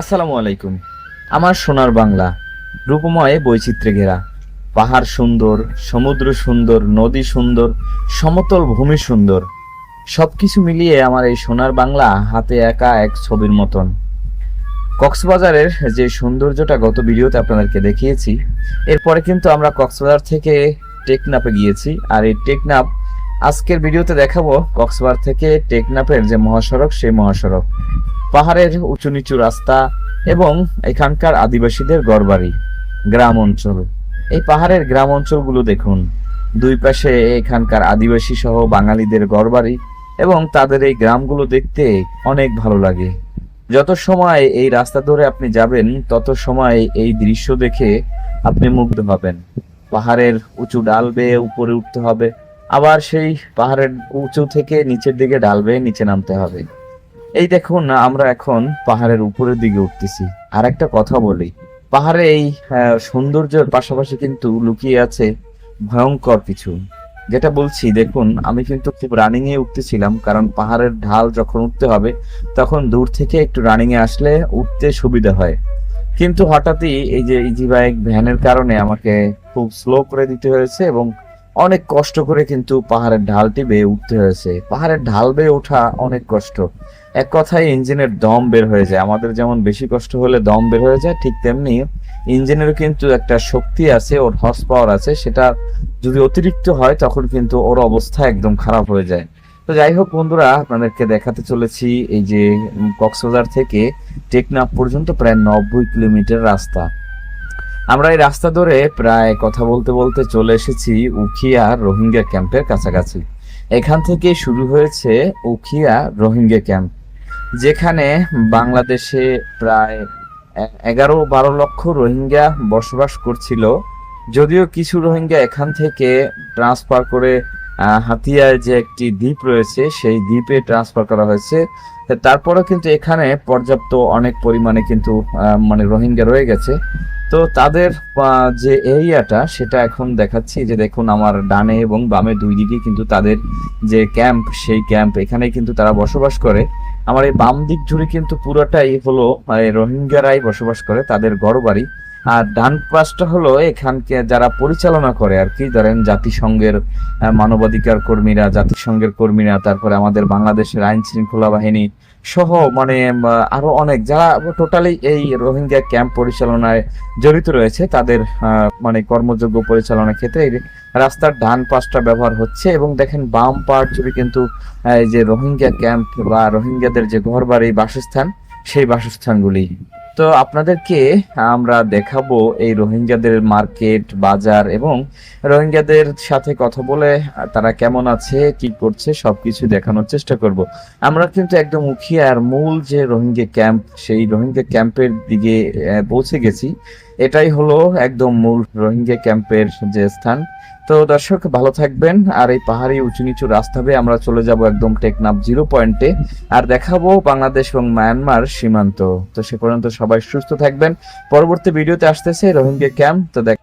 আসসালামু আলাইকুম। আমার সোনার বাংলা, রূপময় বৈচিত্র্যে ঘেরা। পাহাড় সুন্দর, সমুদ্র সুন্দর, নদী সুন্দর, সমতল ভূমি সুন্দর। সবকিছু মিলিয়ে আমার এই সোনার বাংলা হাতে একা এক ছবির মতন। কক্সবাজারের যে সৌন্দর্যটা গত ভিডিওতে আপনাদেরকে দেখিয়েছি, এরপরে কিন্তু আমরা কক্সবাজার থেকে টেকনাপে গিয়েছি। আর এই টেকনাপ আজকের ভিডিওতে দেখাবো কক্সবাজার থেকে টেকনাপের যে মহাসড়ক, সেই মহাসড়ক। পাহাড়ের উঁচু নিচু রাস্তা এবং এখানকার আদিবাসীদের গড়বাড়ি গ্রাম অঞ্চল এই পাহাড়ের গ্রাম অঞ্চলগুলো দেখুন। দুই পাশে এখানকার আদিবাসী সহ বাঙালিদের গড়বাড়ি এবং তাদের এই গ্রামগুলো দেখতে অনেক ভালো লাগে। যত সময় এই রাস্তা ধরে আপনি যাবেন, তত সময় এই দৃশ্য দেখে আপনি মুগ্ধ হবেন। পাহাড়ের উঁচু ডাল বেয়ে উপরে উঠতে হবে, আবার সেই পাহাড়ের উঁচু থেকে নিচের দিকে ডাল বেয়ে নিচে নামতে হবে। এই দেখুন, আমরা এখন পাহাড়ের উপরের দিকে উঠতেছি। আর একটা কথা বলি, পাহাড়ে এই সৌন্দর্যের পাশাপাশি কিন্তু লুকিয়ে আছে ভয়ঙ্কর কিছু। যেটা বলছি, দেখুন, আমি কিন্তু খুব রানিং এ উঠতেছিলাম, কারণ পাহাড়ের ঢাল যখন উঠতে হবে, তখন দূর থেকে একটু রানিং এ আসলে উঠতে সুবিধা হয়। কিন্তু হঠাৎই এই যে ইজি বাইক ভ্যানের কারণে আমাকে খুব স্লো করে দিতে হয়েছে এবং অনেক কষ্ট করে কিন্তু পাহাড়ের ঢালটি বেয়ে উঠতে হয়েছে। পাহাড়ের ঢাল বেয়ে ওঠা অনেক কষ্ট। এক কথায় ইঞ্জিনের দম বের হয়ে যায়। আমাদের যেমন বেশি কষ্ট হলে দম বের হয়ে যায়, ঠিক তেমনি ইঞ্জিনেরও কিন্তু একটা শক্তি আছে, ওর হর্স পাওয়ার আছে। সেটা যদি অতিরিক্ত হয়, তখন কিন্তু ওর অবস্থা একদম খারাপ হয়ে যায়। তো যাই হোক বন্ধুরা, আপনাদেরকে দেখাতে চলেছি এই যে কক্সবাজার থেকে টেকনাফ পর্যন্ত প্রায় নব্বই কিলোমিটার রাস্তা। আমরা এই রাস্তা ধরে প্রায় কথা বলতে বলতে চলে এসেছি উখিয়া রোহিঙ্গা ক্যাম্পের কাছাকাছি। এখান থেকে শুরু হয়েছে উখিয়া রোহিঙ্গা ক্যাম্প, যেখানে বাংলাদেশে প্রায় এগারো বারো লক্ষ রোহিঙ্গা বসবাস করছিল। যদিও কিছু রোহিঙ্গা এখান থেকে ট্রান্সফার করে হাতিয়ায় যে একটি দ্বীপ রয়েছে, সেই দ্বীপে ট্রান্সফার করা হয়েছে। তারপরেও কিন্তু এখানে পর্যাপ্ত অনেক পরিমাণে কিন্তু মানে রোহিঙ্গা রয়ে গেছে। তো তাদের যে এরিয়াটা সেটা এখন দেখাচ্ছি। যে দেখুন, আমার ডানে এবং বামে দুই দিকে কিন্তু তাদের যে ক্যাম্প সেই ক্যাম্প এখানে কিন্তু তারা বসবাস করে। আমার এই বাম দিক জুড়ে কিন্তু পুরোটাই হলো মানে রোহিঙ্গারাই বসবাস করে, তাদের ঘর বাড়ি আর ডান পাশটা হলো এখানকে যারা পরিচালনা করে আর কি, ধরেন জাতিসংঘের মানবাধিকার কর্মীরা, জাতিসংঘের কর্মীরা, তারপরে আমাদের বাংলাদেশের আইন শৃঙ্খলা বাহিনী সহ মানে আরও অনেক যারা টোটালি এই রোহিঙ্গা ক্যাম্প পরিচালনায় জড়িত রয়েছে, তাদের মানে কর্মযোগ্য পরিচালনার ক্ষেত্রে রাস্তার ডান পাশটা ব্যবহার হচ্ছে এবং দেখেন বাম পার্ট জুড়ে কিন্তু এই যে রোহিঙ্গা ক্যাম্প বা রোহিঙ্গাদের যে ঘর বাড়ি বাসস্থান, সেই বাসস্থানগুলি। তো আপনাদেরকে আমরা দেখাবো এই রোহিঙ্গাদের মার্কেট, বাজার এবং রোহিঙ্গাদের সাথে কথা বলে তারা কেমন আছে, কি করছে, সবকিছু দেখানোর চেষ্টা করব। আমরা কিন্তু একদম উখিয়ার মূল যে রোহিঙ্গা ক্যাম্প, সেই রোহিঙ্গা ক্যাম্পের দিকে পৌঁছে গেছি। এটাই হলো একদম মূল রোহিঙ্গা ক্যাম্পের যে স্থান। তো দর্শক, ভালো থাকবেন। আর এই পাহাড়ি উঁচু নিচু রাস্তা আমরা চলে যাব একদম টেকনাফ জিরো পয়েন্টে। আর দেখাবো বাংলাদেশ এবং মায়ানমার সীমান্ত। তো সে পর্যন্ত সবাই সুস্থ থাকবেন। পরবর্তী ভিডিওতে আসতেছে রোহিঙ্গা ক্যাম্প। তো দেখ